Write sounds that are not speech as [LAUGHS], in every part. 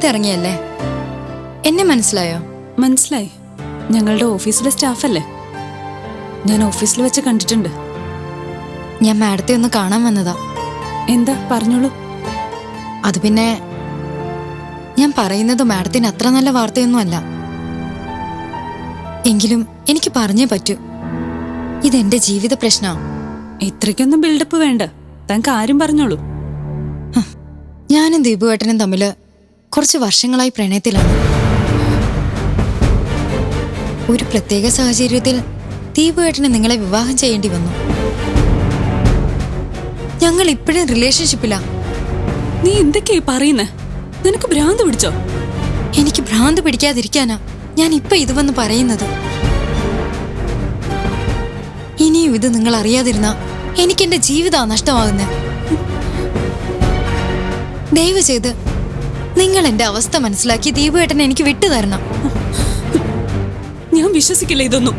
തൊഴുതിറങ്ങിയല്ലേ എന്നെ മനസ്സിലായോ? മനസ്സിലായി. ഞങ്ങളുടെ ഓഫീസിലെ സ്റ്റാഫല്ലേ? ഞാൻ ഓഫീസിൽ വെച്ച് കണ്ടിട്ടുണ്ട്. ഞാൻ മാഡത്തെ ഒന്ന് കാണാൻ വന്നതാ. എന്താ? പറഞ്ഞോളൂ. അത് പിന്നെ ഞാൻ പറയുന്നത് മാഡത്തിന് അത്ര നല്ല വാർത്തയൊന്നും അല്ല എങ്കിലും എനിക്ക് പറഞ്ഞേ പറ്റൂ. ഇതെന്റെ ജീവിത പ്രശ്നമാ ഇത്രയ്ക്കൊന്നും ബിൽഡപ്പ് വേണ്ട. താൻ കാര്യം പറഞ്ഞോളൂ. ഞാനും ദീപുവേട്ടനും തമ്മിൽ കുറച്ച് വർഷങ്ങളായി പ്രണയത്തിലാണ്. ഒരു പ്രത്യേക സാഹചര്യത്തിൽ ദീപുവേട്ടന് നിങ്ങളെ വിവാഹം ചെയ്യേണ്ടി വന്നു. ഞങ്ങൾ ഇപ്പോഴും റിലേഷൻഷിപ്പിലാ നീ എന്തൊക്കെയാ പറയുന്നേ? നിനക്ക് ഭ്രാന്ത് പിടിച്ചോ? എനിക്ക് ഭ്രാന്ത് പിടിക്കാതിരിക്കാനാ ഞാൻ ഇപ്പൊ ഇത് വന്ന് പറയുന്നത്. ഇനിയും ഇത് നിങ്ങൾ അറിയാതിരുന്ന എനിക്ക് എന്റെ ജീവിതാ നഷ്ടമാകുന്നേ. ദയവ് ചെയ്ത് നിങ്ങൾ എന്റെ അവസ്ഥ മനസ്സിലാക്കി ദീപുവേട്ടനെ എനിക്ക് വിട്ടു തരണം ഞാൻ വിശ്വസിക്കില്ല ഇതൊന്നും.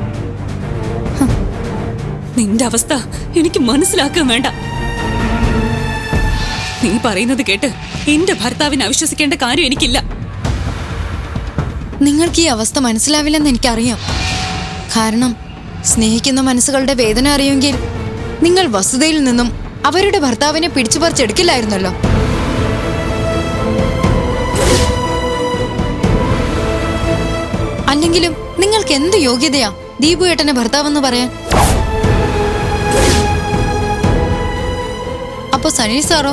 നിന്റെ അവസ്ഥ എനിക്ക് മനസ്സിലാക്കാൻ വേണ്ട. നീ പറയുന്നത് കേട്ട് എന്റെ ഭർത്താവിനെ അവിശ്വസിക്കേണ്ട കാര്യം എനിക്കില്ല. നിങ്ങൾക്ക് ഈ അവസ്ഥ മനസ്സിലാവില്ലെന്ന് എനിക്കറിയാം. കാരണം സ്നേഹിക്കുന്ന മനസ്സുകളുടെ വേദന അറിയുമെങ്കിൽ നിങ്ങൾ വസുതയിൽ നിന്നും അവരുടെ ഭർത്താവിനെ പിടിച്ചു പറിച്ചെടുക്കില്ലായിരുന്നല്ലോ അല്ലെങ്കിലും നിങ്ങൾക്ക് എന്ത് യോഗ്യതയാ? ദീപു ഏട്ടനെ ഭർത്താവെന്ന് പറയാൻ. അപ്പൊ സനി സാറോ?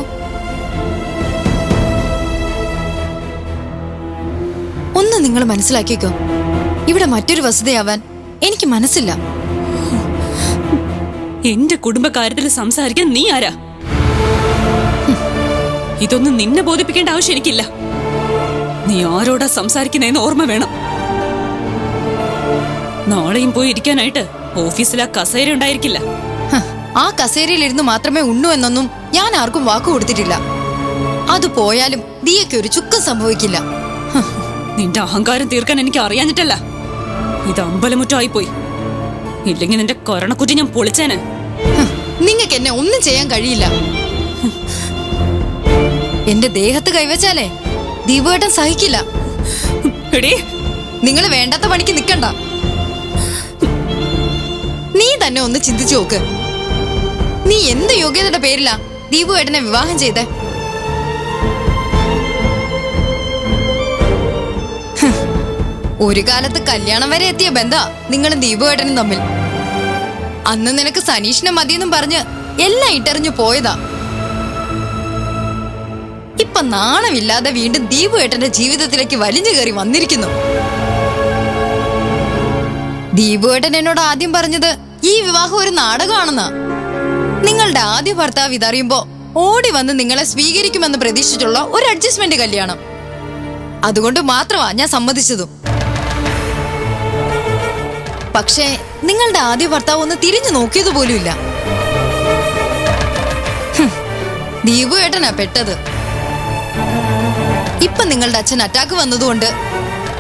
ഒന്ന് നിങ്ങൾ മനസ്സിലാക്കിക്കോ. ഇവിടെ മറ്റൊരു വസതിയാവാൻ എനിക്ക് മനസ്സില്ല. എന്റെ കുടുംബകാര്യത്തിൽ സംസാരിക്കാൻ നീ ആരാ? ഇതൊന്നും നിന്നെ ബോധിപ്പിക്കേണ്ട ആവശ്യം എനിക്കില്ല. നീ ആരോടാ സംസാരിക്കുന്നതെന്ന് ഓർമ്മ വേണം. നാളെയും പോയി ഇരിക്കാനായിട്ട് ഓഫീസിൽ ആ കസേര ഉണ്ടായിരിക്കില്ല. ആ കസേരയിലിരുന്ന് മാത്രമേ ഉണ്ണു എന്നൊന്നും ഞാൻ ആർക്കും വാക്കു കൊടുത്തിട്ടില്ല. അത് പോയാലും ദിയയ്ക്ക് ഒരു ചുക്കം സംഭവിക്കില്ല. നിന്റെ അഹങ്കാരം തീർക്കാൻ എനിക്ക് അറിയാഞ്ഞിട്ടല്ല. ഇത് അമ്പലമുറ്റമായി പോയി ഇല്ലെങ്കിൽ നിന്റെ കൊരണക്കുറ്റി ഞാൻ പൊളിച്ചേനെ. നിങ്ങൾക്ക് എന്നെ ഒന്നും ചെയ്യാൻ കഴിയില്ല. എന്റെ ദേഹത്ത് കൈവച്ചാലേ ദീപുവേട്ടൻ സഹിക്കില്ല. നിങ്ങൾ വേണ്ടാത്ത പണിക്ക് നിക്കണ്ട നീ തന്നെ ഒന്ന് ചിന്തിച്ചു നോക്ക്. നീ എന്ത് യോഗ്യതയുടെ പേരിലാ ദീപു ഏട്ടനെ വിവാഹം ചെയ്ത? ഒരു കാലത്ത് കല്യാണം വരെ എത്തിയ ബന്ധ നിങ്ങളും ദീപു ഏട്ടനും തമ്മിൽ. അന്ന് നിനക്ക് സനീഷിനെ മതിയെന്നും പറഞ്ഞ് എല്ലാം ഇട്ടെറിഞ്ഞു പോയതാ. ഇപ്പൊ നാണമില്ലാതെ വീണ്ടും ദീപു ഏട്ടന്റെ ജീവിതത്തിലേക്ക് വലിഞ്ഞു കയറി വന്നിരിക്കുന്നു. ദീപുവേട്ടൻ എന്നോട് ആദ്യം പറഞ്ഞത് ഈ വിവാഹം ഒരു നാടകമാണെന്ന്. നിങ്ങളുടെ ആദ്യ ഭർത്താവ് ഇതറിയുമ്പോ ഓടി വന്ന് നിങ്ങളെ സ്വീകരിക്കുമെന്ന് പ്രതീക്ഷിച്ചുള്ള ഒരു അഡ്ജസ്റ്റ്മെന്റ് കല്യാണം. അതുകൊണ്ട് മാത്രമാ ഞാൻ സമ്മതിച്ചതും. പക്ഷേ നിങ്ങളുടെ ആദ്യ ഭർത്താവ് ഒന്ന് തിരിഞ്ഞു നോക്കിയത് പോലുമില്ല ദീപു ഏട്ടനാ പെട്ടത്. ഇപ്പൊ നിങ്ങളുടെ അച്ഛൻ അറ്റാക്ക് വന്നതുകൊണ്ട്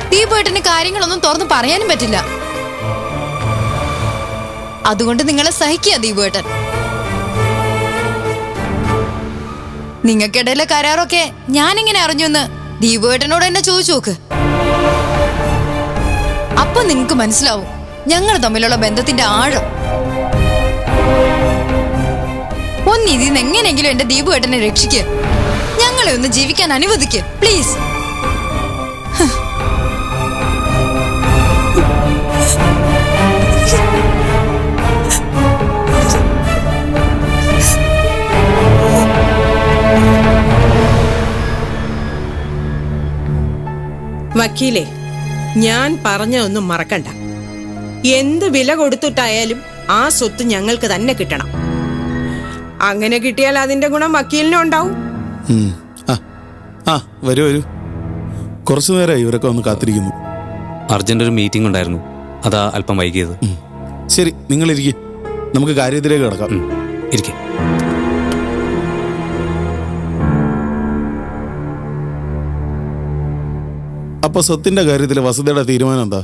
ദീപു ഏട്ടന് കാര്യങ്ങളൊന്നും തുറന്നു പറയാനും പറ്റില്ല. അതുകൊണ്ട് നിങ്ങളെ സഹിക്കുക ദീപുവേട്ടൻ നിങ്ങൾക്കിടയിലെ കരാറൊക്കെ ഞാനിങ്ങനെ അറിഞ്ഞുവെന്ന് ദീപുവേട്ടനോട് എന്നെ ചോദിച്ചു നോക്ക്. അപ്പൊ നിങ്ങക്ക് മനസ്സിലാവും ഞങ്ങൾ തമ്മിലുള്ള ബന്ധത്തിന്റെ ആഴം. ഒന്നിതിന്ന് എങ്ങനെയെങ്കിലും എന്റെ ദീപുവേട്ടനെ രക്ഷിക്ക്. ഞങ്ങളെ ഒന്ന് ജീവിക്കാൻ അനുവദിക്ക് പ്ലീസ്. വക്കീലേ ഞാൻ പറഞ്ഞ ഒന്നും മറക്കണ്ട. എന്ത് വില കൊടുത്തിട്ടായാലും ആ സ്വത്ത് ഞങ്ങൾക്ക് തന്നെ കിട്ടണം. അങ്ങനെ കിട്ടിയാൽ അതിന്റെ ഗുണം വക്കീലിനും ഉണ്ടാവും. ആ ആ വരൂ വരൂ. കുറച്ചു നേരമായി ഇവരൊക്കെ ഒന്ന് കാത്തിരിക്കുന്നു. അർജന്റ് ഒരു മീറ്റിംഗ് ഉണ്ടായിരുന്നു. അതാ അല്പം വൈകിയത്. ശരി നിങ്ങൾ ഇരിക്കും നമുക്ക് കാര്യത്തിലേക്ക് കിടക്കാം. ഇരിക്കെ. അപ്പൊ സ്വത്തിന്റെ കാര്യത്തിൽ വസുധയുടെ തീരുമാനം എന്താ?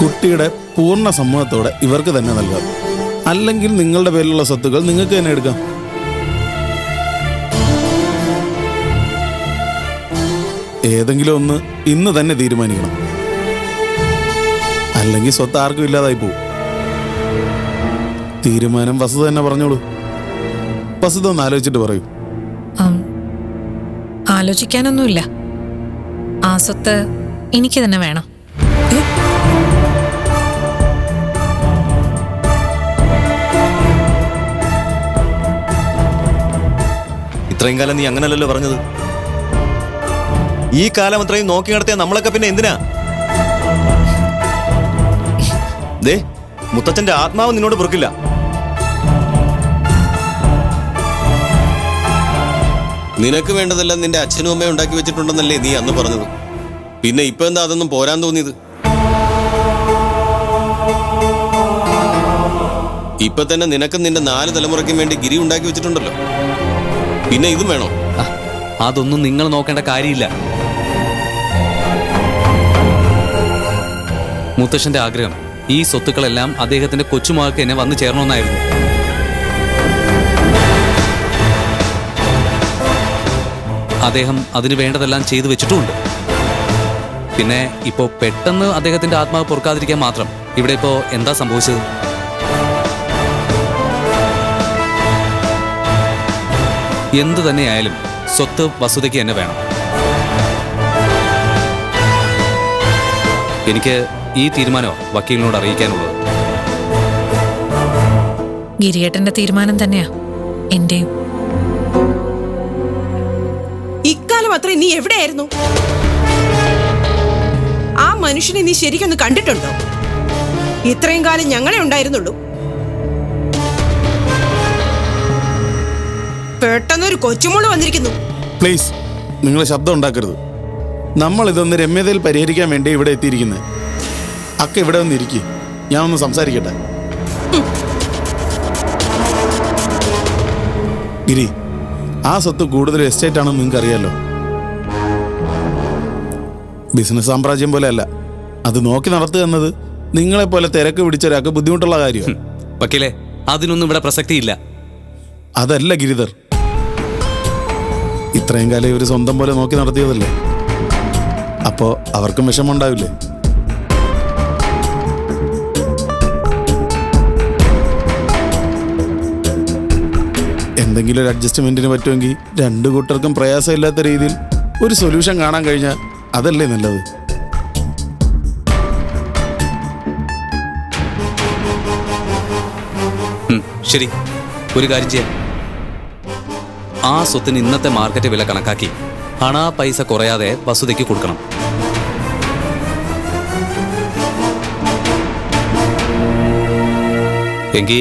കുട്ടിയുടെ പൂർണ സമ്മതത്തോടെ ഇവർക്ക് തന്നെ നൽകാം. അല്ലെങ്കിൽ നിങ്ങളുടെ പേരിലുള്ള സ്വത്തുക്കൾ നിങ്ങൾക്ക് തന്നെ എടുക്കാം. ഏതെങ്കിലും ഒന്ന് ഇന്ന് തന്നെ തീരുമാനിക്കണം. അല്ലെങ്കിൽ സ്വത്ത് ആർക്കും ഇല്ലാതായി പോകും തീരുമാനം വസുത തന്നെ പറഞ്ഞോളൂ. വസുത ഒന്ന് ആലോചിച്ചിട്ട് പറയൂ. ആലോചിക്കാനൊന്നുമില്ല. ആ സ്വത്ത് എനിക്ക് തന്നെ വേണം. ഇത്രയും കാലം നീ അങ്ങനല്ലല്ലോ പറഞ്ഞത്. ഈ കാലം അത്രയും നോക്കി നടത്തിയ നമ്മളൊക്കെ പിന്നെ എന്തിനാ? ദേ മുത്തച്ഛന്റെ ആത്മാവ് നിന്നോട് പൊറുക്കില്ല. നിനക്ക് വേണ്ടതെല്ലാം നിന്റെ അച്ഛനും അമ്മയും ഉണ്ടാക്കി വെച്ചിട്ടുണ്ടെന്നല്ലേ നീ അന്ന് പറഞ്ഞത്. പിന്നെ ഇപ്പൊ എന്താ അതൊന്നും പോരാൻ തോന്നിയത്? ഇപ്പൊ തന്നെ നിനക്കും നിന്റെ നാല് തലമുറയ്ക്കും വേണ്ടി ഗിരി ഉണ്ടാക്കി വെച്ചിട്ടുണ്ടല്ലോ. പിന്നെ ഇതും വേണോ? അതൊന്നും നിങ്ങൾ നോക്കേണ്ട കാര്യമില്ല. മുത്തശ്ശന്റെ ആഗ്രഹം ഈ സ്വത്തുക്കളെല്ലാം അദ്ദേഹത്തിന്റെ കൊച്ചുമകൾക്ക് എന്നെ വന്നു ചേരണമെന്നായിരുന്നു. അദ്ദേഹം അതിന് വേണ്ടതെല്ലാം ചെയ്തു വെച്ചിട്ടുമുണ്ട് പിന്നെ ഇപ്പോ പെട്ടെന്ന് അദ്ദേഹത്തിന്റെ ആത്മാവ് പൊറുക്കാതിരിക്കാൻ മാത്രം ഇവിടെ ഇപ്പോ എന്താ സംഭവിച്ചത്? എന്തു തന്നെയായാലും സ്വത്ത് വസുതയ്ക്ക് തന്നെ വേണം. എനിക്ക് ഈ തീരുമാനമോ വക്കീലിനോട് അറിയിക്കാനുള്ളത്. ഗിരിയേട്ടന്റെ തീരുമാനം തന്നെയാ. എന്റെയും അത്രയും നീ എവിടെയായിരുന്നു? ആ മനുഷ്യനെ നീ ശരിക്കൊന്ന് കണ്ടിട്ടുണ്ടോ? ഇത്രയും കാലം ഞങ്ങളെ ഉണ്ടായിരുന്നുള്ളൂ. പെട്ടെന്നൊരു കൊച്ചുമോൾ വന്നിരിക്കുന്നു. പ്ലീസ് നിങ്ങൾ ശബ്ദം ഉണ്ടാക്കരുത്. നമ്മൾ ഇതൊന്ന് രമ്യതയിൽ പരിഹരിക്കാൻ വേണ്ടി ഇവിടെ എത്തിയിരിക്കുന്നത് അക്ക ഇവിടെ ഒന്ന് ഇരിക്കുക ഞാൻ ഒന്ന് സംസാരിക്കട്ടെ. ഗിരി ആ സ്വത്ത് കൂടുതൽ എസ്റ്റേറ്റ് ആണെന്ന് നിങ്ങൾക്ക് അറിയാലോ ബിസിനസ് സാമ്രാജ്യം പോലെ അല്ല അത് നോക്കി നടത്തുക എന്നത് നിങ്ങളെ പോലെ തിരക്ക് പിടിച്ച ഒരാൾക്ക് ബുദ്ധിമുട്ടുള്ള കാര്യമാണ്. വക്കീലെ അതിനൊന്നും ഇവിടെ പ്രസക്തിയില്ല. അതല്ല ഗിരിധർ. ഇത്രയും കാലം ഇവർ സ്വന്തം പോലെ നോക്കി നടത്തിയതല്ലേ? അപ്പോ അവർക്കും വിഷമമുണ്ടാവില്ലേ? എന്തെങ്കിലും ഒരു അഡ്ജസ്റ്റ്മെന്റിന് പറ്റുമെങ്കിൽ രണ്ടു കൂട്ടർക്കും പ്രയാസമില്ലാത്ത രീതിയിൽ ഒരു സൊല്യൂഷൻ കാണാൻ കഴിഞ്ഞാൽ അതല്ലേ നല്ലത്? ശരി. ഒരു കാര്യം ചെയ്യാം. ആ സ്വത്തിന് ഇന്നത്തെ മാർക്കറ്റ് വില കണക്കാക്കി പണ പൈസ കുറയാതെ വസുതയ്ക്ക് കൊടുക്കണം. എങ്കിൽ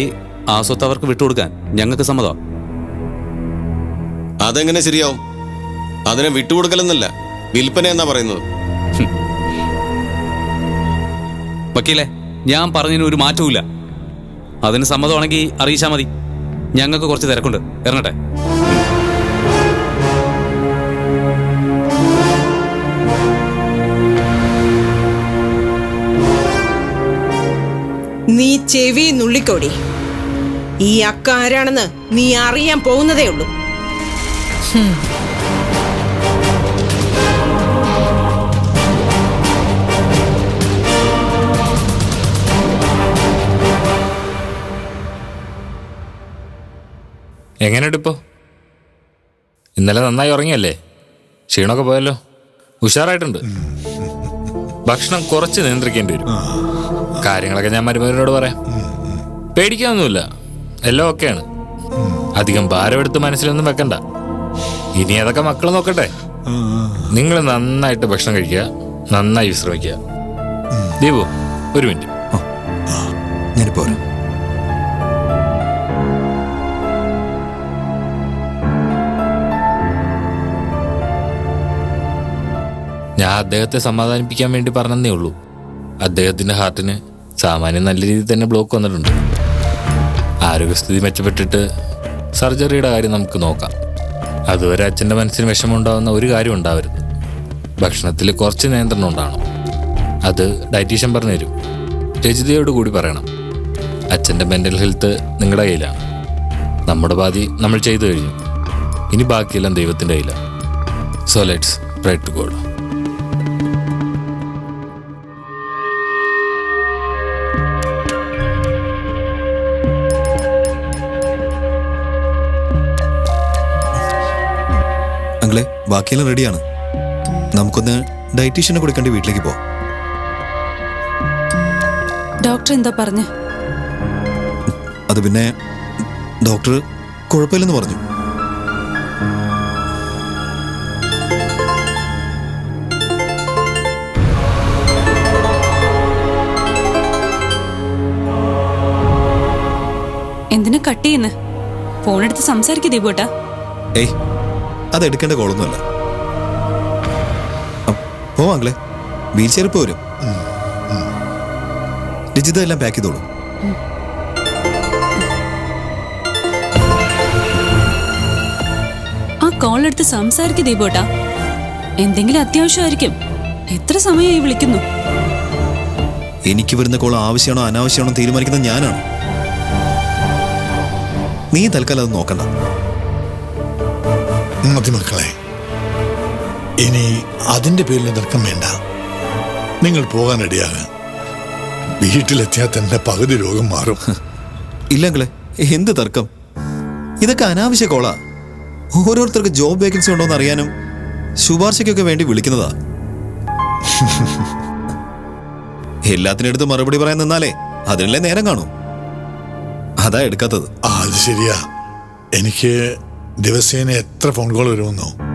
ആ സ്വത്ത് അവർക്ക് വിട്ടുകൊടുക്കാൻ ഞങ്ങൾക്ക് സമ്മതം അതെങ്ങനെ ശരിയാവും? അതിനെ വിട്ടുകൊടുക്കലെന്നല്ല. വിൽപ്പന എന്നാ പറയുന്നത്? വക്കീലെ ഞാൻ പറഞ്ഞതിന് ഒരു മാറ്റവുമില്ല. അതിന് സമ്മതമാണെങ്കിൽ അറിയിച്ചാൽ മതി. ഞങ്ങൾക്ക് കുറച്ച് തിരക്കുണ്ട്. ഇറങ്ങട്ടെ. നീ ചെവി നുള്ളിക്കോടി. ഈ അക്ക ആരാണെന്ന് നീ അറിയാൻ പോകുന്നതേ ഉള്ളൂ. എങ്ങനെയുണ്ട് ഇപ്പോൾ ഇന്നലെ നന്നായി ഉറങ്ങിയല്ലേ? ക്ഷീണമൊക്കെ പോയല്ലോ. ഉഷാറായിട്ടുണ്ട്. ഭക്ഷണം കുറച്ച് നിയന്ത്രിക്കേണ്ടി വരും. കാര്യങ്ങളൊക്കെ ഞാൻ മരുമകനോട് പറയാം. പേടിക്കാനൊന്നുമില്ല. എല്ലാം ഓക്കെയാണ്. അധികം ഭാരമെടുത്ത് മനസ്സിലൊന്നും വെക്കണ്ട. ഇനി അതൊക്കെ മക്കൾ നോക്കട്ടെ. നിങ്ങൾ നന്നായിട്ട് ഭക്ഷണം കഴിക്കുക. നന്നായി വിശ്രമിക്കുക. ദീപു ഒരു മിനിറ്റ്. ഞാനിപ്പോ ഞാൻ അദ്ദേഹത്തെ സമാധാനിപ്പിക്കാൻ വേണ്ടി പറഞ്ഞതേ ഉള്ളൂ. അദ്ദേഹത്തിന്റെ ഹാർട്ടിന് സാമാന്യം നല്ല രീതിയിൽ തന്നെ ബ്ലോക്ക് വന്നിട്ടുണ്ട്. ആരോഗ്യസ്ഥിതി മെച്ചപ്പെട്ടിട്ട് സർജറിയുടെ കാര്യം നമുക്ക് നോക്കാം. അതുവരെ അച്ഛന്റെ മനസ്സിന് വിഷമമുണ്ടാകുന്ന ഒരു കാര്യം ഉണ്ടാവരുത്. ഭക്ഷണത്തിൽ കുറച്ച് നിയന്ത്രണം ഉണ്ടാവണം. അത് ഡയറ്റീഷ്യൻ പറഞ്ഞു തരും. രജിതയോട് കൂടി പറയണം. അച്ഛന്റെ മെന്റൽ ഹെൽത്ത് നിങ്ങളുടെ കയ്യിലാണ്. നമ്മുടെ പാതി നമ്മൾ ചെയ്തു കഴിഞ്ഞു. ഇനി ബാക്കിയെല്ലാം ദൈവത്തിന്റെ കയ്യിലാണ്. So let's pray to God അങ്കിളെ ബാക്കിയെല്ലാം റെഡിയാണ് നമുക്കൊന്ന് ഡയറ്റീഷ്യനെ കൊടുക്കേണ്ടി വീട്ടിലേക്ക് പോവാം. ഡോക്ടർ എന്താ പറഞ്ഞ? അത് പിന്നെ ഡോക്ടർ കുഴപ്പമില്ലെന്ന് പറഞ്ഞു. എന്തിനാ കട്ട് ഫോൺ ഫോണെടുത്ത് സംസാരിക്കുക ദീപോട്ടാ ഏയ് അത് എടുക്കേണ്ട കോളൊന്നുമല്ല. പോവാങ്കളെ പോവാം വീൽ ചെയർ പോരും രജിത എല്ലാം പാക്ക് ചെയ്തോളൂ. ആ കോൾ എടുത്ത് സംസാരിക്കുക ദീപോട്ടാ. എന്തെങ്കിലും അത്യാവശ്യമായിരിക്കും. എത്ര സമയമായി വിളിക്കുന്നു? എനിക്ക് വരുന്ന കോൾ ആവശ്യമാണോ അനാവശ്യമാണോ തീരുമാനിക്കുന്നത് ഞാനാണ്. നീ തൽക്കാലം അത് നോക്കണ്ട. മക്കളെ ഇനി അതിന്റെ പേരിൽ തർക്കം വേണ്ട. നിങ്ങൾ പോകാൻ റെഡിയാകുക വീട്ടിലെത്തിയാൽ തന്നെ പകുതി രോഗം മാറും. [LAUGHS] ഇല്ലെങ്കിലേ എന്ത് തർക്കം? ഇതൊക്കെ അനാവശ്യ കോളാ. ഓരോരുത്തർക്ക് ജോബ് വേക്കൻസി ഉണ്ടോ എന്ന് അറിയാനും ശുപാർശയ്ക്കൊക്കെ വേണ്ടി വിളിക്കുന്നതാ. [LAUGHS] എല്ലാത്തിനടുത്ത് മറുപടി പറയാൻ നിന്നാലേ അതിനല്ലേ നേരം കാണൂ. അതാ എടുക്കാത്തത്. അത് ശരിയാ. എനിക്ക് ദിവസേന എത്ര ഫോൺ കോൾ വരുമെന്നോ?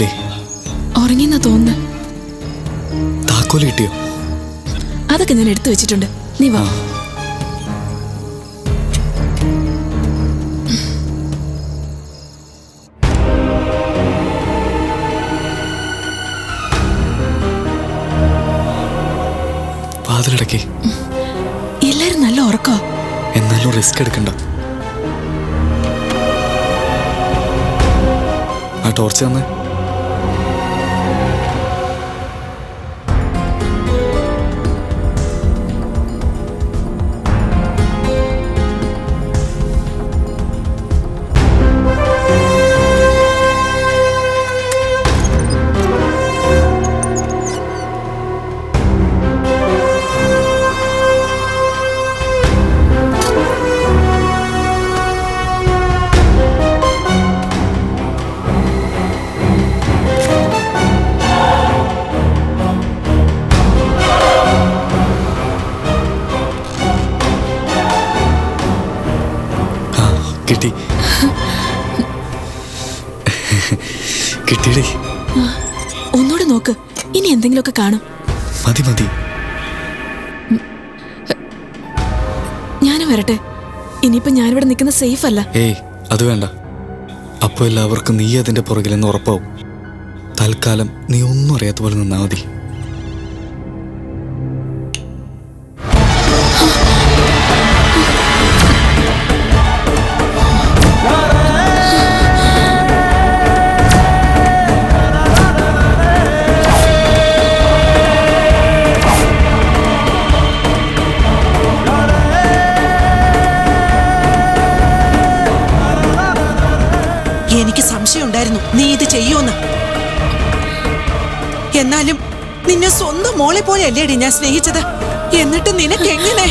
ഉറങ്ങിയില്ലേ? ഉറങ്ങിന്നാ തോന്നുന്നു. താക്കോൽ കിട്ടിയോ? അതൊക്കെ ഞാൻ എടുത്തു വെച്ചിട്ടുണ്ട്. നീ വാ. വാതിലടക്കി. എല്ലാരും നല്ല ഉറക്കോ എന്നാലും റിസ്ക് എടുക്കണ്ട. ആ ടോർച്ച് തന്നെ. കിട്ടിയടേ ഒന്നുകൂടെ നോക്ക്. ഇനി എന്തെങ്കിലുമൊക്കെ കാണും. മതി മതി. ഞാനും വരട്ടെ. ഇനിയിപ്പോ ഞാനിവിടെ നിൽക്കുന്ന സേഫ് അല്ല ഏയ് അത് വേണ്ട. അപ്പോൾ എല്ലാവർക്കും നീ അതിന്റെ പുറകിലെന്ന് ഉറപ്പാവും. തൽക്കാലം നീ ഒന്നും അറിയാത്ത പോലെ നിന്നാ മതി. മോളെ പോലെ അല്ലേടി ഞാൻ സ്നേഹിച്ചത്? എന്നിട്ട് നിനക്ക് എങ്ങനെ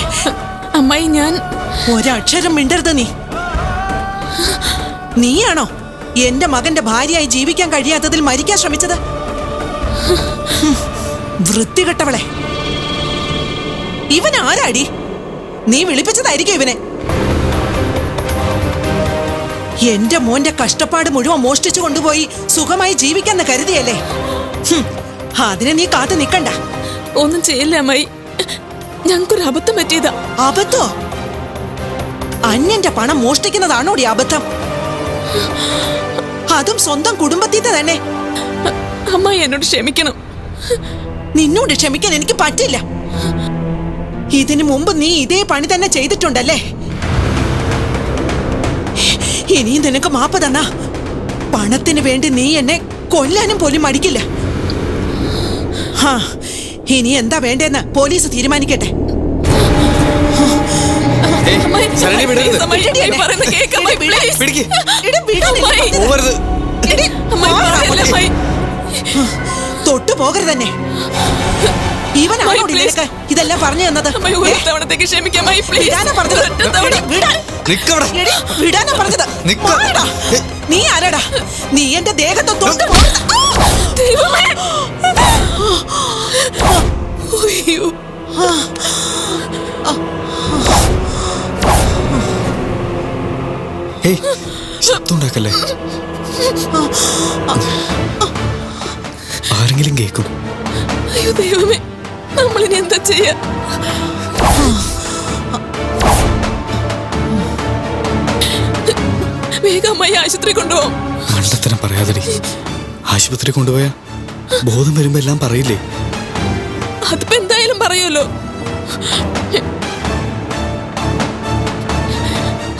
അമ്മായി ഞാൻ ഒരക്ഷരം മിണ്ടരുത് നീ. നീയാണോ എന്റെ മകന്റെ ഭാര്യയായി ജീവിക്കാൻ കഴിയാത്തതിൽ മരിക്കാൻ ശ്രമിച്ചത്? വൃത്തികെട്ടവളെ. ഇവൻ ആരാടി? നീ വിളിപ്പിച്ചതായിരിക്കും ഇവനെ. എന്റെ മോന്റെ കഷ്ടപ്പാട് മുഴുവൻ മോഷ്ടിച്ചു കൊണ്ടുപോയി സുഖമായി ജീവിക്കാന്ന് കരുതിയല്ലേ? അതിനെ നീ കാത്തു നിക്കണ്ട ഒന്നും ചെയ്യില്ല അമ്മായി. ഞങ്ങൾക്കൊരു അബദ്ധം പറ്റിയതാ. അബദ്ധോ? അന്യന്റെ പണം മോഷ്ടിക്കുന്നതാണോ ഈ അബദ്ധം? അതും സ്വന്തം കുടുംബത്തിന്റെ തന്നെ. അമ്മായി എന്നോട് ക്ഷമിക്കണം. നിന്നോട് ക്ഷമിക്കാൻ എനിക്ക് പറ്റില്ല. ഇതിനു മുമ്പ് നീ ഇതേ പണി തന്നെ ചെയ്തിട്ടുണ്ടല്ലേ? ഇനിയും നിനക്ക് മാപ്പ് തന്നാ. പണത്തിന് വേണ്ടി നീ എന്നെ കൊല്ലാനും പോലും മടിക്കില്ല. ഹാ ഇനി എന്താ വേണ്ടെന്ന് പോലീസ് തീരുമാനിക്കട്ടെ വിടരുത്. പിടിക്ക്. പോവരുത്. തൊട്ടു പോകരുത് തന്നെ ഇവനാണോ അമ്മായി, please. നിനക്ക് ഇതെല്ലാം പറഞ്ഞു തന്നത് തവണത്തേക്ക് ക്ഷമിക്കാം. വിടാനാ പറഞ്ഞത് ഒരൊറ്റ തവണ. എടി, വിടാൻ. നിക്കവിടെ എടി, വിടാനാ പറഞ്ഞത് നിക്ക. മാറടാ. നീ ആരാടാ നീ എന്റെ ദേഹത്ത് തൊട്ടു പോകരുത്. ആ! ദൈവമേ. അയ്യോ. ഏയ് ശബ്ദം ഉണ്ടാക്കല്ലേ ആരെങ്കിലും കേൾക്കും. അയ്യോ ദൈവമേ നമ്മളിനി എന്താ ചെയ്യാ? വേഗം അമ്മായി ആശുപത്രി കൊണ്ടുപോകും മണ്ടത്തരം പറയാതെ ആശുപത്രി കൊണ്ടുപോയാ? ബോധം വരുമ്പോ എല്ലാം പറയില്ലേ? അതിപ്പോ എന്തായാലും പറയുമല്ലോ.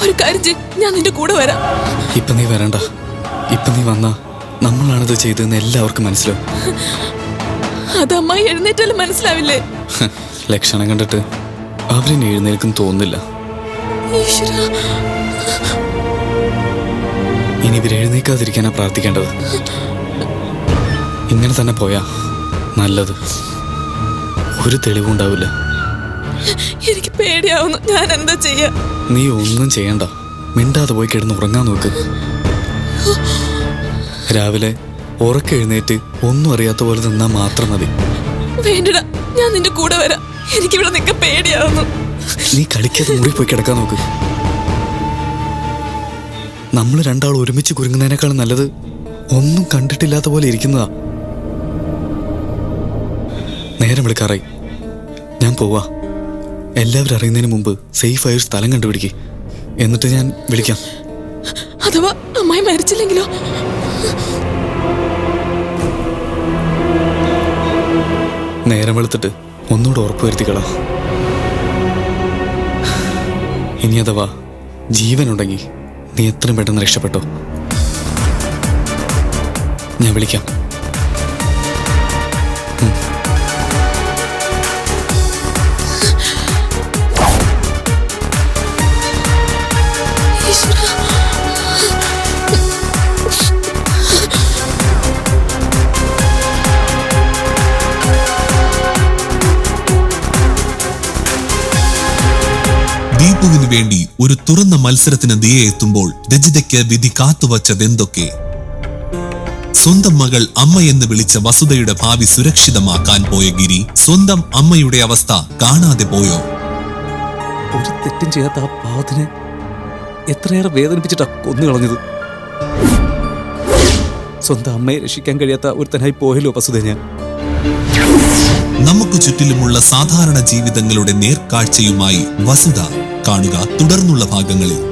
ഒരു കാര്യം ഞാൻ നിന്റെ കൂടെ വരാം. ഇപ്പൊ നീ വരണ്ട. ഇപ്പൊ നീ വന്ന നമ്മളാണിത് ചെയ്തതെന്ന് എല്ലാവർക്കും മനസ്സിലാവും. അത് അമ്മായി എഴുന്നേറ്റാലും മനസ്സിലാവില്ലേ? ലക്ഷണം കണ്ടിട്ട് അവരിനി എഴുന്നേൽക്കും തോന്നില്ല ഇനി ഇവർ എഴുന്നേക്കാതിരിക്കാനാ പ്രാർത്ഥിക്കേണ്ടത്. ഇങ്ങനെ തന്നെ പോയാ നല്ലത്. ഒരു തെളിവുണ്ടാവില്ല എനിക്ക് പേടിയാവുന്നു. ഞാൻ എന്താ ചെയ്യാ? നീ ഒന്നും ചെയ്യണ്ട. മിണ്ടാതെ പോയി കിടന്ന് ഉറങ്ങാൻ നോക്ക്. രാവിലെ ഉറക്കെ എഴുന്നേറ്റ് ഒന്നും അറിയാത്ത പോലെ നിന്നാ മാത്രം മതി. വേണ്ടടാ ഞാൻ നിന്റെ കൂടെ വരാം. എനിക്കിവിടെ നിൽക്കാൻ പേടിയാവുന്നു. നീ കളിക്കാതെ മുറി പോയി കിടക്കാൻ നോക്ക്. നമ്മൾ രണ്ടാൾ ഒരുമിച്ച് കുരുങ്ങുന്നതിനേക്കാൾ നല്ലത് ഒന്നും കണ്ടിട്ടില്ലാത്ത പോലെ ഇരിക്കുന്നതാ. നേരം വിളിക്കാറായി. ഞാൻ പോവാ. എല്ലാവരും അറിയുന്നതിന് മുമ്പ് സേഫ് ആയ ഒരു സ്ഥലം കണ്ടുപിടിക്ക്. എന്നിട്ട് ഞാൻ വിളിക്കാം. അഥവാ അമ്മായി മരിച്ചില്ലെങ്കിലോ? നേരം വെളുത്തിട്ട് ഒന്നുകൂടെ ഉറപ്പ് വരുത്തിക്കളാ ഇനി അഥവാ ജീവനുണ്ടെങ്കിൽ നീ എത്രയും പെട്ടെന്ന് രക്ഷപ്പെട്ടോ. ഞാൻ വിളിക്കാം. വേണ്ടി ഒരു തുറന്ന മത്സരത്തിന് ദിയെ എത്തുമ്പോൾ രജിതയ്ക്ക് വിധി കാത്തുവച്ചതെന്തൊക്കെ സ്വന്തം മകൾ അമ്മയെന്ന് വിളിച്ച വസുതയുടെ ഭാവി സുരക്ഷിതമാക്കാൻ പോയ ഗിരി സ്വന്തം അമ്മയുടെ അവസ്ഥ കാണാതെ പോയോ? ഒരു തെറ്റും ചെയ്യാത്ത ആ പാവത്തിനെ എത്രയേറെ വേദനിപ്പിച്ചിട്ടാ കൊന്നു കളഞ്ഞത്? സ്വന്തം അമ്മയെ രക്ഷിക്കാൻ കഴിയാത്ത ഒരുത്തനായി പോയല്ലോ വസുത ഞാൻ നമുക്ക് ചുറ്റിലുമുള്ള സാധാരണ ജീവിതങ്ങളുടെ നേർക്കാഴ്ചയുമായി വസുത കാണുക തുടർന്നുള്ള ഭാഗങ്ങളിൽ.